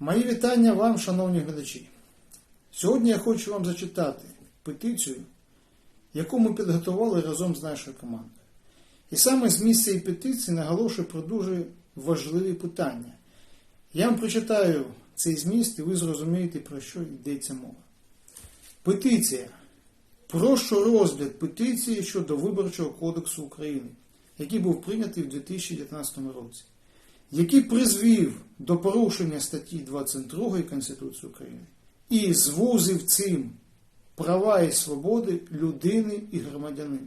Мої вітання вам, шановні глядачі. Сьогодні я хочу вам зачитати петицію, яку ми підготували разом з нашою командою. І саме з місця петиції наголошую про дуже важливі питання. Я вам прочитаю цей зміст, і ви зрозумієте, про що йдеться мова. Петиція. Прошу розгляд петиції щодо Виборчого кодексу України, який був прийнятий в 2019 році, який призвів до порушення статті 22 Конституції України і звузив цим права і свободи людини і громадянина.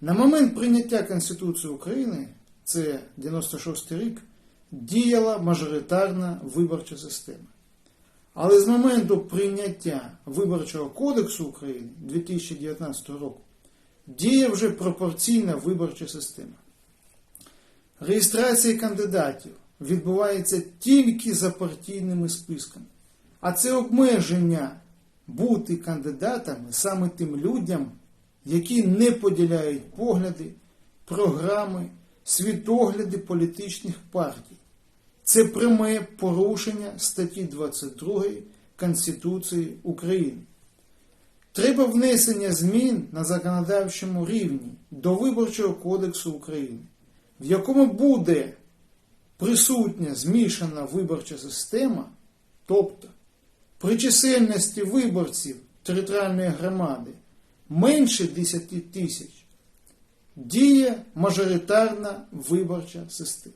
На момент прийняття Конституції України, це 96 рік, діяла мажоритарна виборча система. Але з моменту прийняття Виборчого кодексу України 2019 року діє вже пропорційна виборча система. Реєстрація кандидатів відбувається тільки за партійними списками, а це обмеження бути кандидатами саме тим людям, які не поділяють погляди, програми, світогляди політичних партій. Це пряме порушення статті 22 Конституції України. Треба внесення змін на законодавчому рівні до Виборчого кодексу України, в якому буде присутня змішана виборча система, тобто при чисельності виборців територіальної громади менше 10 тисяч, діє мажоритарна виборча система.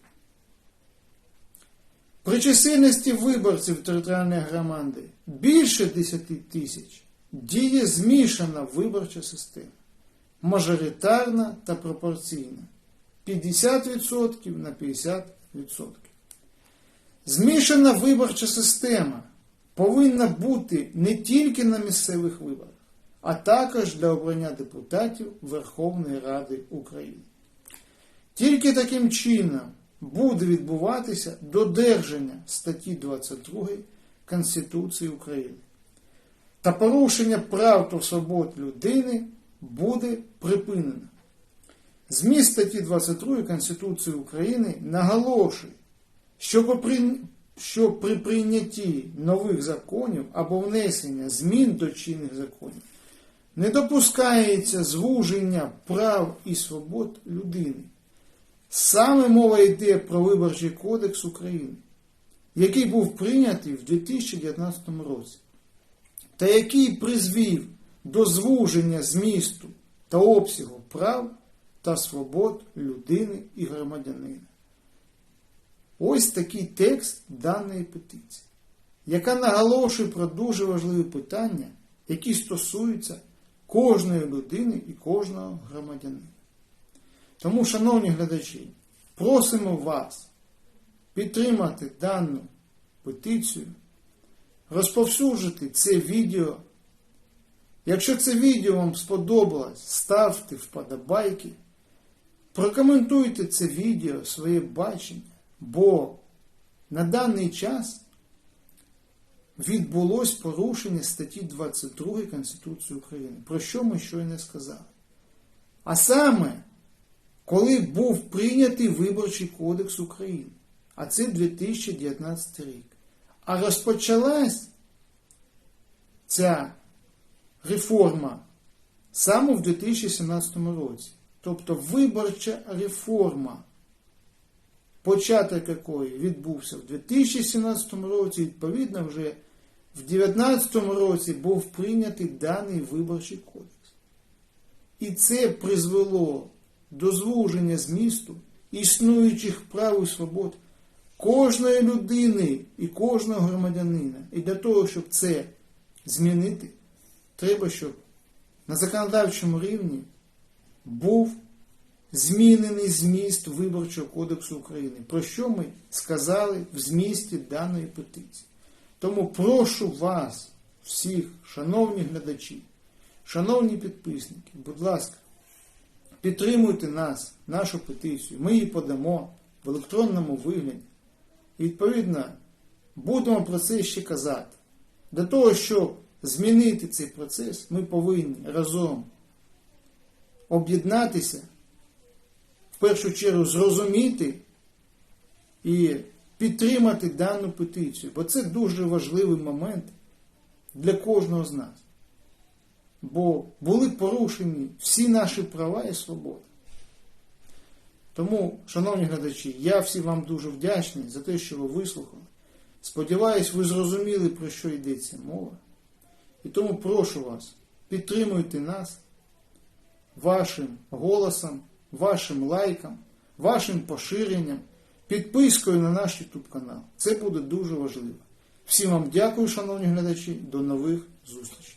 При чисельності виборців територіальної громади більше 10 тисяч діє змішана виборча система, мажоритарна та пропорційна 50% на 50%. Змішана виборча система повинна бути не тільки на місцевих виборах, а також для обрання депутатів Верховної Ради України. Тільки таким чином буде відбуватися додержання статті 22 Конституції України. Та порушення прав та свобод людини буде припинено. Зміст статті 22 Конституції України наголошує, що при, що при прийнятті нових законів або внесення змін до чинних законів не допускається звуження прав і свобод людини. Саме мова йде про Виборчий кодекс України, який був прийнятий в 2019 році, та який призвів до звуження змісту та обсягу прав та свобод людини і громадянина. Ось такий текст даної петиції, яка наголошує про дуже важливі питання, які стосуються кожної людини і кожного громадянина. Тому, шановні глядачі, просимо вас підтримати дану петицію, розповсюджити це відео. Якщо це відео вам сподобалось, ставте вподобайки, прокоментуйте це відео, своє бачення, бо на даний час відбулось порушення статті 22 Конституції України, про що ми щойно сказали. А саме, коли був прийнятий Виборчий кодекс України, а це 2019 рік. А розпочалась ця реформа саме в 2017 році. Тобто виборча реформа, початок якої відбувся в 2017 році, відповідно, вже в 2019 році був прийнятий даний виборчий кодекс. І це призвело до звуження змісту існуючих прав і свобод кожної людини і кожного громадянина. І для того, щоб це змінити, треба, щоб на законодавчому рівні був змінений зміст Виборчого кодексу України, про що ми сказали в змісті даної петиції. Тому прошу вас, всіх, шановні глядачі, шановні підписники, будь ласка, підтримуйте нас, нашу петицію. Ми її подамо в електронному вигляді. І відповідно будемо про це ще казати. Для того, щоб змінити цей процес, ми повинні разом об'єднатися, в першу чергу зрозуміти і підтримати дану петицію, бо це дуже важливий момент для кожного з нас. Бо були порушені всі наші права і свободи. Тому, шановні глядачі, я всім вам дуже вдячний за те, що ви вислухали. Сподіваюсь, ви зрозуміли, про що йдеться мова. І тому прошу вас, підтримуйте нас вашим голосом, вашим лайком, вашим поширенням, підпискою на наш YouTube канал. Це буде дуже важливо. Всім вам дякую, шановні глядачі. До нових зустрічей.